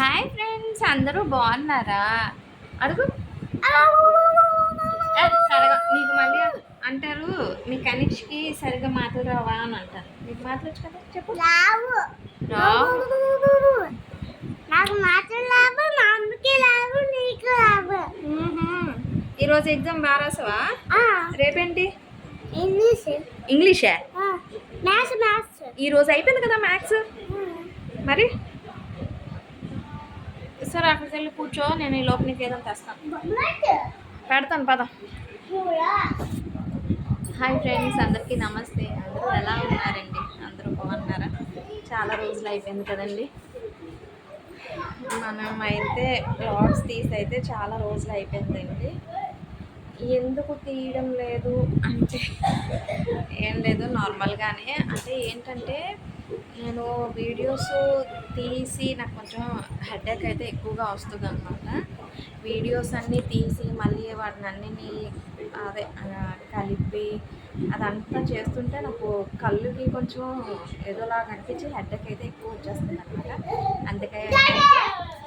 Hi friends అందరూ బాగున్నారా? అడుగు. సరిగా నీకు మళ్ళీ అంటారు మీ కనిష్కి సరిగా మాటలు రావా అని అంటారు. నీకు మాట్లాడచ్చు కదా? చెప్పు. రావు. రావు? నాకు మాటలు రావు మా అమ్మకి రావు నీకు రావు. ఈరోజు ఎగ్జామ్ బాగా రాసావా? రేపేంటి? ఇంగ్లీష్. ఇంగ్లీషే? Maths maths. ఈరోజు అయిపోయింది కదా మ్యాథ్స్? మరి? సరే అక్కడికి వెళ్ళి కూర్చో నేను ఈ లోపలికి నీకు ఏదో తెస్తాను పెడతాను పద. హాయ్ ఫ్రెండ్స్ అందరికీ నమస్తే. అందరూ ఎలా ఉన్నారండి? అందరూ బాగున్నారా? చాలా రోజులు అయిపోయింది కదండి. మనం అయితే బ్లాగ్స్ తీసి అయితే చాలా రోజులు అయిపోయిందండి. ఎందుకు తీయడం లేదు? అంటే ఏం లేదు నార్మల్గానే అంటే ఏంటంటే నేను వీడియోస్ తీసి నాకు కొంచెం హెడేక్ అయితే ఎక్కువగా వస్తుంది అనమాట వీడియోస్ అన్నీ తీసి మళ్ళీ వాటిని అన్నిని అదే కలిపి అదంతా చేస్తుంటే నాకు కళ్ళుకి కొంచెం ఏదోలాగా అనిపించి హెడేక్ అయితే ఎక్కువ వచ్చేస్తుంది అనమాట అందుకే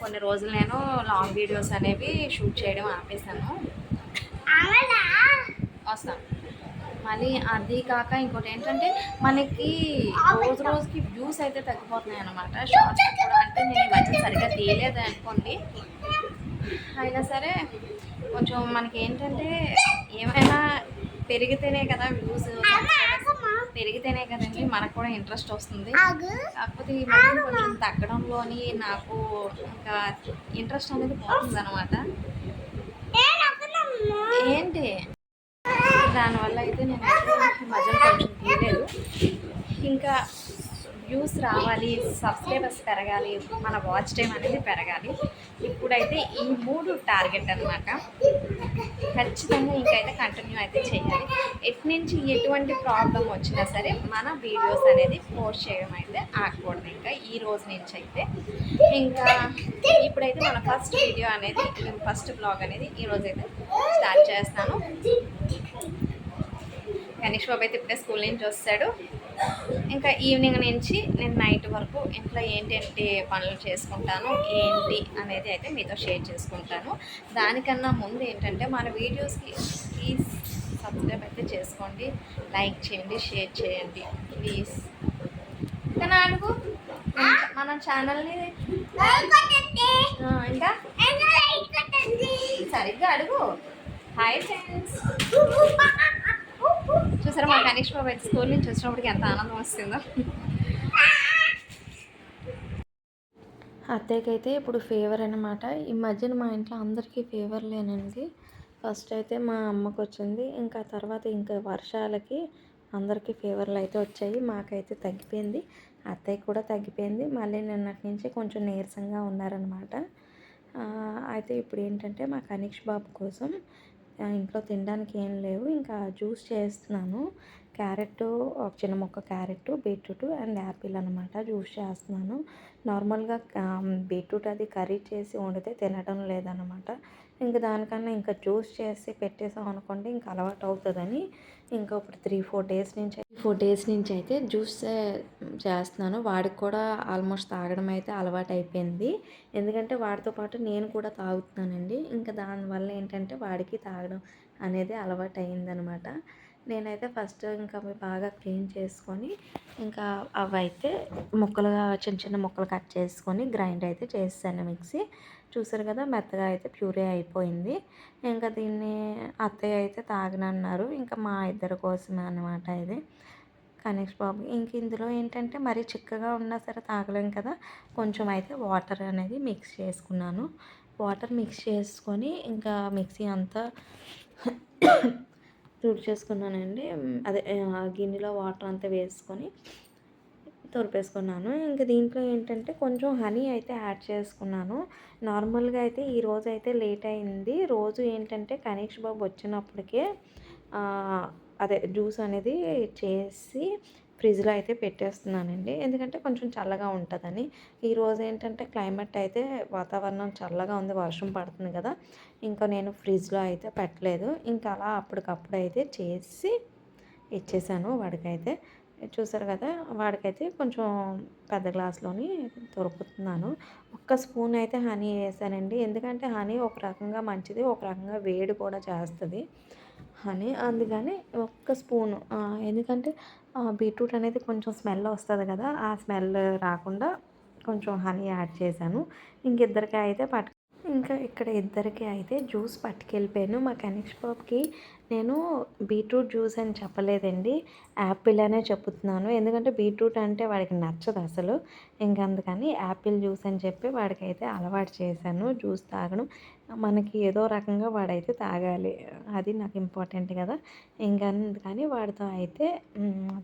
కొన్ని రోజులు నేను లాంగ్ వీడియోస్ అనేవి షూట్ చేయడం ఆపేశాను. అవునా వస్తాం మళ్ళీ అది కాక ఇంకోటి ఏంటంటే మనకి రోజు రోజుకి వ్యూస్ అయితే తగ్గిపోతున్నాయి అనమాట షార్ట్స్ కూడా అంటే నేను ఈ మధ్య సరిగ్గా తీయలేదు అనుకోండి. అయినా సరే కొంచెం మనకి ఏంటంటే ఏమైనా పెరిగితేనే కదా వ్యూస్ పెరిగితేనే కదండి మనకు కూడా ఇంట్రెస్ట్ వస్తుంది. కాకపోతే ఈ మధ్య కొంచెం తగ్గడంలోని నాకు ఇంకా ఇంట్రెస్ట్ అనేది పోతుంది అనమాట నేను ఒకనమ్మా. ఏంటి దానివల్ల అయితే నేను మజల్ ఈ తీయలేదు. ఇంకా వ్యూస్ రావాలి సబ్స్క్రైబర్స్ పెరగాలి మన వాచ్ టైం అనేది పెరగాలి. ఇప్పుడైతే ఈ మూడు టార్గెట్ అనమాట ఖచ్చితంగా ఇంకైతే కంటిన్యూ అయితే చేయాలి. ఎటు నుంచి ఎటువంటి ప్రాబ్లం వచ్చినా సరే మన వీడియోస్ అనేది పోస్ట్ చేయడం అయితే ఆగకూడదు. ఇంకా ఈ రోజు నుంచి అయితే. ఇంకా ఇప్పుడైతే మన ఫస్ట్ వీడియో అనేది ఫస్ట్ బ్లాగ్ అనేది ఈ అయితే స్టార్ట్ చేస్తాను. గణేష్ బాబు అయితే ఇప్పుడే స్కూల్ నుంచి వస్తాడు. ఇంకా ఈవినింగ్ నుంచి నేను నైట్ వరకు ఇంట్లో ఏంటేంటి పనులు చేసుకుంటాను ఏంటి అనేది అయితే మీతో షేర్ చేసుకుంటాను. దానికన్నా ముందు ఏంటంటే మన వీడియోస్కి ప్లీజ్ సబ్స్క్రైబ్ అయితే చేసుకోండి లైక్ చేయండి షేర్ చేయండి ప్లీజ్ ఇంకా అడుగు మన ఛానల్ని ఇంకా? సరిగ్గా అడుగు. హాయ్ ఫ్రెండ్స్ చూసారా మా గణేష్ బాబు అయితే స్కూల్ నుంచి వచ్చినప్పటికి ఎంత ఆనందం వస్తుందో. అత్తయ్యకైతే ఇప్పుడు ఫీవర్ అనమాట ఈ మధ్యన మా ఇంట్లో అందరికీ ఫీవర్ లేనండి ఫస్ట్ అయితే మా అమ్మకు వచ్చింది. ఇంకా తర్వాత ఇంకా వర్షాలకి అందరికీ ఫీవర్లు అయితే వచ్చాయి. మాకైతే తగ్గిపోయింది. అత్తయ్య కూడా తగ్గిపోయింది. మళ్ళీ నిన్నటి నుంచి కొంచెం నీరసంగా ఉన్నారనమాట అయితే ఇప్పుడు ఏంటంటే మా కనీష్ బాబు కోసం ఇంట్లో తినడానికి ఏం లేవు. ఇంకా జ్యూస్ చేస్తున్నాను. క్యారెట్ ఒక చిన్న ముక్క క్యారెట్ బీట్రూట్ అండ్ యాపిల్ అనమాట జ్యూస్ చేస్తున్నాను. నార్మల్గా బీట్రూట్ అది కర్రీ చేసి వండితే తినడం లేదనమాట ఇంకా దానికన్నా ఇంకా జ్యూస్ చేసి పెట్టేసాం అనుకోండి ఇంకా అలవాటు అవుతుందని ఇంకా ఇప్పుడు త్రీ ఫోర్ డేస్ నుంచి ఫోర్ డేస్ నుంచి అయితే జ్యూస్ చేస్తున్నాను. వాడికి కూడా ఆల్మోస్ట్ తాగడం అయితే అలవాటు అయిపోయింది. ఎందుకంటే వాడితో పాటు నేను కూడా తాగుతున్నానండి. ఇంకా దానివల్ల ఏంటంటే వాడికి తాగడం అనేది అలవాటు అయిందనమాట. నేనైతే ఫస్ట్ ఇంకా అవి బాగా క్లీన్ చేసుకొని ఇంకా అవి అయితే ముక్కలుగా చిన్న చిన్న ముక్కలు కట్ చేసుకొని గ్రైండ్ అయితే చేస్తాను మిక్సీ. చూసారు కదా మెత్తగా అయితే ప్యూరీ అయిపోయింది. ఇంకా దీన్ని అత్తయ్య అయితే తాగనన్నారు. ఇంకా మా ఇద్దరి కోసమే అనమాట ఇది. కనీష్ బాబు ఇంక ఇందులో ఏంటంటే మరీ చిక్కగా ఉన్నా సరే తాగలేం కదా కొంచెం అయితే వాటర్ అనేది మిక్స్ చేసుకున్నాను. వాటర్ మిక్స్ చేసుకొని ఇంకా మిక్సీ అంతా తుడిచేసుకున్నానండి అదే ఆ గిన్నెలో వాటర్ అంతా వేసుకొని తురిపేసుకున్నాను. ఇంకా దీంట్లో ఏంటంటే కొంచెం హనీ అయితే యాడ్ చేసుకున్నాను. నార్మల్గా అయితే ఈ రోజు అయితే లేట్ అయింది. రోజు ఏంటంటే కనీష్ బాబు వచ్చినప్పటికే అదే జ్యూస్ అనేది చేసి ఫ్రిడ్జ్లో అయితే పెట్టేస్తున్నానండి. ఎందుకంటే కొంచెం చల్లగా ఉంటుందని. ఈరోజు ఏంటంటే క్లైమేట్ అయితే వాతావరణం చల్లగా ఉంది వర్షం పడుతుంది కదా. ఇంకా నేను ఫ్రిడ్జ్లో అయితే పెట్టలేదు. ఇంకా అలా అప్పటికప్పుడు అయితే చేసి ఇచ్చేసాను వాడికైతే. చూసారు కదా వాడికైతే కొంచెం పెద్ద గ్లాస్లోని దొరుకుతున్నాను ఒక్క స్పూన్ అయితే హనీ వేసానండి. ఎందుకంటే హనీ ఒక రకంగా మంచిది ఒక రకంగా వేడి కూడా చేస్తుంది హనీ. అందుకని ఒక్క స్పూను ఎందుకంటే బీట్రూట్ అనేది కొంచెం స్మెల్ వస్తుంది కదా ఆ స్మెల్ రాకుండా కొంచెం హనీ యాడ్ చేశాను. ఇంకిద్దరికి అయితే పట్టు ఇంకా ఇక్కడ ఇద్దరికి అయితే జ్యూస్ పట్టుకెళ్ళిపోయాను. మా కనిష్ బాబుకి నేను బీట్రూట్ జ్యూస్ అని చెప్పలేదండి. యాపిల్ అనే చెప్తున్నాను ఎందుకంటే బీట్రూట్ అంటే వాడికి నచ్చదు అసలు. ఇంకా అందుకని యాపిల్ జ్యూస్ అని చెప్పి వాడికైతే అలవాటు చేశాను. జ్యూస్ తాగడం మనకి ఏదో రకంగా వాడైతే తాగాలి. అది నాకు ఇంపార్టెంట్ కదా. ఇంకా అందుకని వాడితో అయితే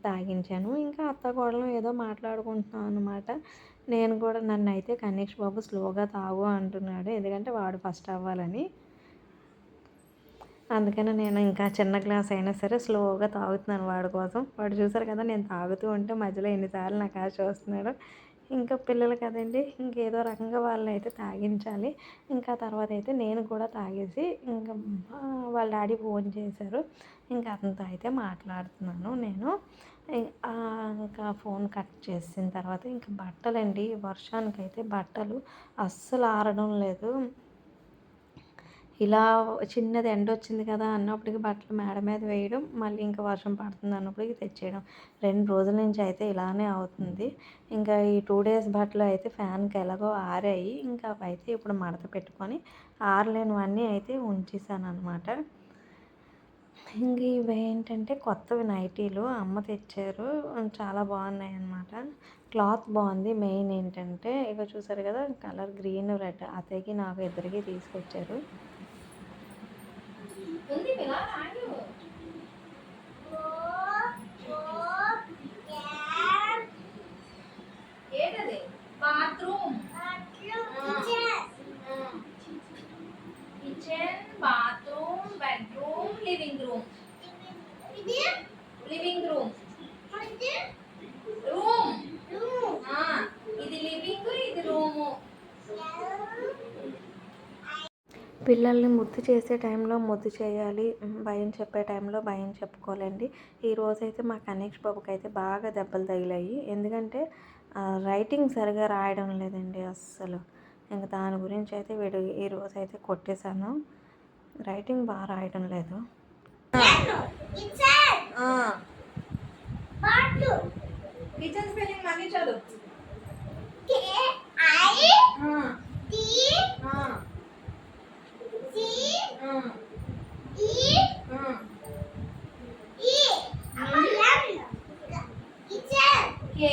తాగించాను. ఇంకా అత్త కోడలు ఏదో మాట్లాడుకుంటున్నాం అనమాట నేను కూడా నన్ను అయితే కనీష్ బాబు స్లోగా తాగు అంటున్నాడు. ఎందుకంటే వాడు ఫస్ట్ అవ్వాలని. అందుకని నేను ఇంకా చిన్న గ్లాస్ అయినా సరే స్లోగా తాగుతున్నాను వాడి కోసం. వాడు చూసారు కదా నేను తాగుతూ ఉంటే మధ్యలో ఎన్నిసార్లు నాకు ఆశ వస్తున్నాడు. ఇంకా పిల్లలు కదండి ఇంకేదో రకంగా వాళ్ళని అయితే తాగించాలి. ఇంకా తర్వాత అయితే నేను కూడా తాగేసి ఇంకా వాళ్ళ డాడీ ఫోన్ చేశారు. ఇంకా అతనితో అయితే మాట్లాడుతున్నాను నేను. ఇంకా ఫోన్ కట్ చేసిన తర్వాత ఇంకా బట్టలండి. వర్షానికైతే బట్టలు అస్సలు ఆరడం లేదు. ఇలా చిన్నది ఎండ వచ్చింది కదా అన్నప్పటికి బట్టలు మేడ మీద వేయడం మళ్ళీ ఇంకా వర్షం పడుతుంది అన్నప్పటికి తెచ్చేయడం. రెండు రోజుల నుంచి అయితే ఇలానే అవుతుంది. ఇంకా ఈ టూ డేస్ బట్టలు అయితే ఫ్యాన్కి ఎలాగో ఆరాయి. ఇంకా అవి అయితే ఇప్పుడు మడత పెట్టుకొని ఆరలేనివన్నీ అయితే ఉంచేసాను అనమాట ఇంక ఇవి ఏంటంటే కొత్తవి నైటీలు అమ్మ తెచ్చారు. చాలా బాగున్నాయి అన్నమాట క్లాత్ బాగుంది. మెయిన్ ఏంటంటే ఇక చూసారు కదా కలర్ గ్రీన్ రెడ్ అతయ్యకి నాకు ఇద్దరికి తీసుకొచ్చారు. ఉంది పిల్ల రాడు ఏంటది? Bathroom. Kitchen living room living room room ఇది లివింగ్ ఇది రూము పిల్లల్ని ముద్దు చేసే టైంలో ముద్దు చేయాలి. భయం చెప్పే టైంలో భయం చెప్పుకోవాలండి ఈ రోజైతే మా కనీష్ బాబుకి అయితే బాగా దెబ్బలు తగిలాయి. ఎందుకంటే రైటింగ్ సరిగా రాయడం లేదండి అస్సలు. ఇంకా దాని గురించి అయితే వీడు ఈ రోజు అయితే కొట్టేశాను. రైటింగ్ బాగా రాయడం లేదు. కిచెన్ స్పెల్లింగ్ మళ్ళీ చదువు. కే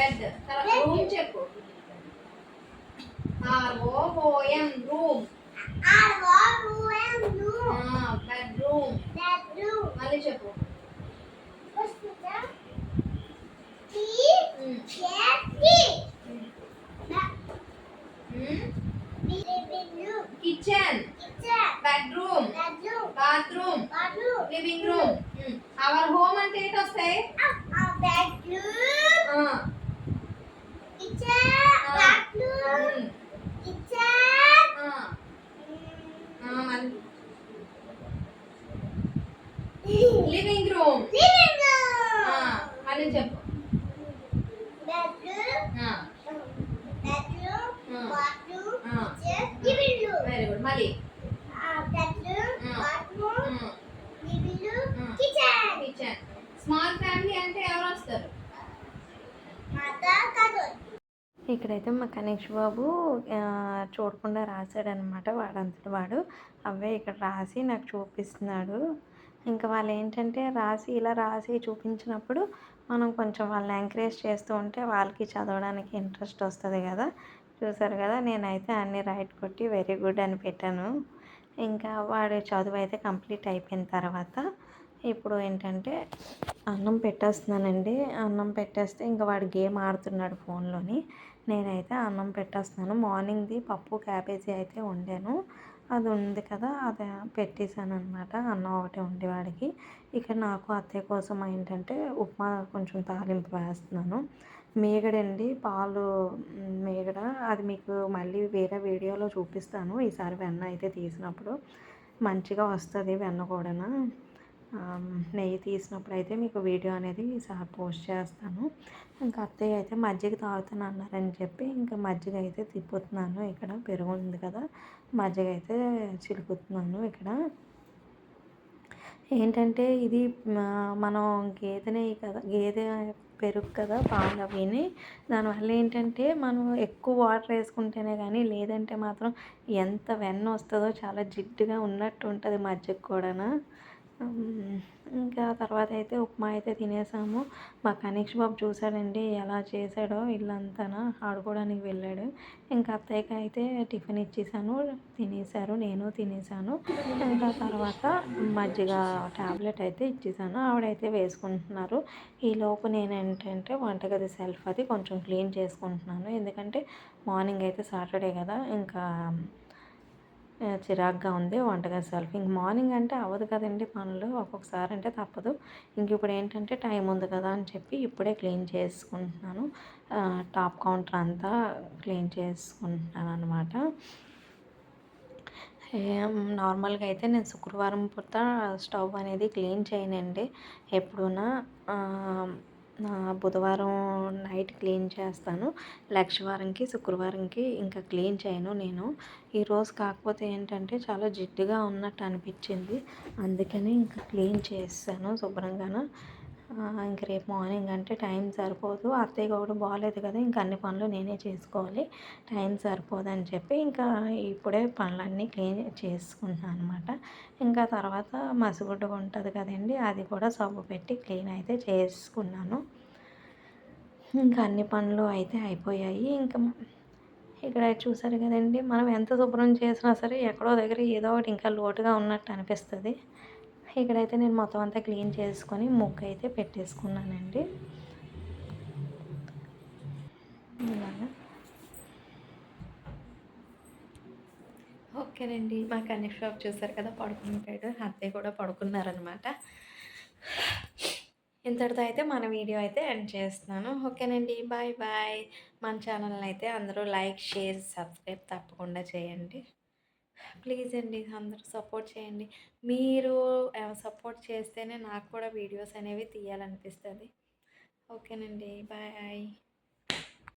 బెడ్. తర్వాత రూమ్ చెప్పు. ఆర్ఓఓఎం రూమ్. బెడ్రూమ్ మళ్ళీ చెప్పు. Kitchen. Bedroom bathroom. Living room. Our home అంటే ఏంటి వస్తాయి? లివింగ్ రూమ్ మళ్ళీ చెప్పు వెరీ గుడ్ మళ్ళీ కిచెన్ స్మాల్ ఫ్యామిలీ అంటే ఎవరు వస్తారు? ఇక్కడైతే మా కనీష్ బాబు చూడకుండా రాశాడనమాట వాడంతటి వాడు. అవే ఇక్కడ రాసి నాకు చూపిస్తున్నాడు. ఇంకా వాళ్ళు ఏంటంటే రాసి ఇలా రాసి చూపించినప్పుడు మనం కొంచెం వాళ్ళని ఎంకరేజ్ చేస్తూ ఉంటే వాళ్ళకి చదవడానికి ఇంట్రెస్ట్ వస్తుంది కదా. చూసారు కదా నేనైతే అన్ని రైట్ కొట్టి వెరీ గుడ్ అని పెట్టాను. ఇంకా వాడు చదువు అయితే కంప్లీట్ అయిపోయిన తర్వాత ఇప్పుడు ఏంటంటే అన్నం పెట్టేస్తున్నానండి. అన్నం పెట్టేస్తే ఇంకా వాడు గేమ్ ఆడుతున్నాడు ఫోన్లోని. నేనైతే అన్నం పెట్టేస్తున్నాను. మార్నింగ్ది పప్పు క్యాబేజీ అయితే వండాను. అది ఉంది కదా అది పెట్టేశాను అనమాట అన్నం ఒకటి ఉండేవాడికి ఇక్కడ నాకు అత్తయ్య కోసం ఏంటంటే ఉప్మా కొంచెం తాలింపు వేస్తున్నాను. మేగడండి పాలు మేగడ. అది మీకు మళ్ళీ వేరే వీడియోలో చూపిస్తాను. ఈసారి వెన్న అయితే తీసినప్పుడు మంచిగా వస్తుంది వెన్న కూడా నెయ్యి తీసినప్పుడు అయితే మీకు వీడియో అనేది ఈసారి పోస్ట్ చేస్తాను. ఇంకా అత్తయ్య అయితే మజ్జిగ తాగుతాను అన్నారని చెప్పి ఇంకా మజ్జిగ అయితే తిప్పుతున్నాను. ఇక్కడ పెరుగు ఉంది కదా మజ్జిగ అయితే చిలుకుతున్నాను ఇక్కడ. ఏంటంటే ఇది మనం గేదెనే కదా గేదె పెరుగు కదా పాలు అవిని దానివల్ల ఏంటంటే మనం ఎక్కువ వాటర్ వేసుకుంటేనే కానీ లేదంటే మాత్రం ఎంత వెన్న వస్తుందో చాలా జిడ్డుగా ఉన్నట్టు ఉంటుంది మజ్జిగ కూడా ఇంకా తర్వాత అయితే ఉప్మా అయితే తినేసాము. మా కనీష్ బాబు చూశాడండి ఎలా చేశాడో ఇల్లంతా ఆడుకోవడానికి వెళ్ళాడు. ఇంకా అత్తయ్యకి అయితే టిఫిన్ ఇచ్చేసాను తినేసారు నేను తినేసాను ఇంకా తర్వాత మజ్జిగ ట్యాబ్లెట్ అయితే ఇచ్చేసాను. ఆవిడైతే వేసుకుంటున్నారు. ఈ లోపు నేను ఏంటంటే వంటగది సెల్ఫ్ అది కొంచెం క్లీన్ చేసుకుంటున్నాను. ఎందుకంటే మార్నింగ్ అయితే సాటర్డే కదా ఇంకా చిరాగ్గా ఉంది వంటగది సెల్ఫ్. ఇంక మార్నింగ్ అంటే అవ్వదు కదండి పనులు. ఒక్కొక్కసారి అంటే తప్పదు. ఇంక ఇప్పుడు ఏంటంటే టైం ఉంది కదా అని చెప్పి ఇప్పుడే క్లీన్ చేసుకుంటున్నాను. టాప్ కౌంటర్ అంతా క్లీన్ చేసుకుంటున్నాను అనమాట నార్మల్గా అయితే నేను శుక్రవారం పూట స్టవ్ అనేది క్లీన్ చేయనండి. ఎప్పుడున్నా బుధవారం నైట్ క్లీన్ చేస్తాను. లక్షవారంకి శుక్రవారంకి ఇంకా క్లీన్ చేయను నేను. ఈరోజు కాకపోతే ఏంటంటే చాలా జిడ్డుగా ఉన్నట్టు అనిపించింది. అందుకని ఇంకా క్లీన్ చేస్తాను శుభ్రంగాను. ఇంక రేపు మార్నింగ్ అంటే టైం సరిపోదు. అత్తయ్య కూడా బాగాలేదు కదా ఇంకా అన్ని పనులు నేనే చేసుకోవాలి. టైం సరిపోదని చెప్పి ఇంకా ఇప్పుడే పనులన్నీ క్లీన్ చేసుకుంటున్నాను అనమాట ఇంకా తర్వాత మసిగుడ్డ ఉంటుంది కదండి అది కూడా సబ్బు పెట్టి క్లీన్ అయితే చేసుకున్నాను. ఇంకా అన్ని పనులు అయితే అయిపోయాయి. ఇంకా ఇక్కడ చూసారు కదండి మనం ఎంత శుభ్రం చేసినా సరే ఎక్కడో దగ్గర ఏదో ఒకటి ఇంకా లోటుగా ఉన్నట్టు అనిపిస్తుంది. ఇక్కడైతే నేను మొత్తం అంతా క్లీన్ చేసుకొని ముగ్గు అయితే పెట్టేసుకున్నానండి. ఇలాగా. ఓకేనండి మా కనెక్ట్ షాప్ చూసారు కదా పడుకుంటాడు అత్తయ్య కూడా పడుకున్నారనమాట ఇంతటితో అయితే మన వీడియో అయితే ఎండ్ చేస్తున్నాను. ఓకేనండి బాయ్ బాయ్. మన ఛానల్ని అయితే అందరూ లైక్ షేర్ సబ్స్క్రైబ్ తప్పకుండా చేయండి. ప్లీజ్ అండి అందరూ సపోర్ట్ చేయండి. మీరు సపోర్ట్ చేస్తేనే నాకు కూడా వీడియోస్ అనేవి తీయాలనిపిస్తుంది. ఓకేనండి. బాయ్.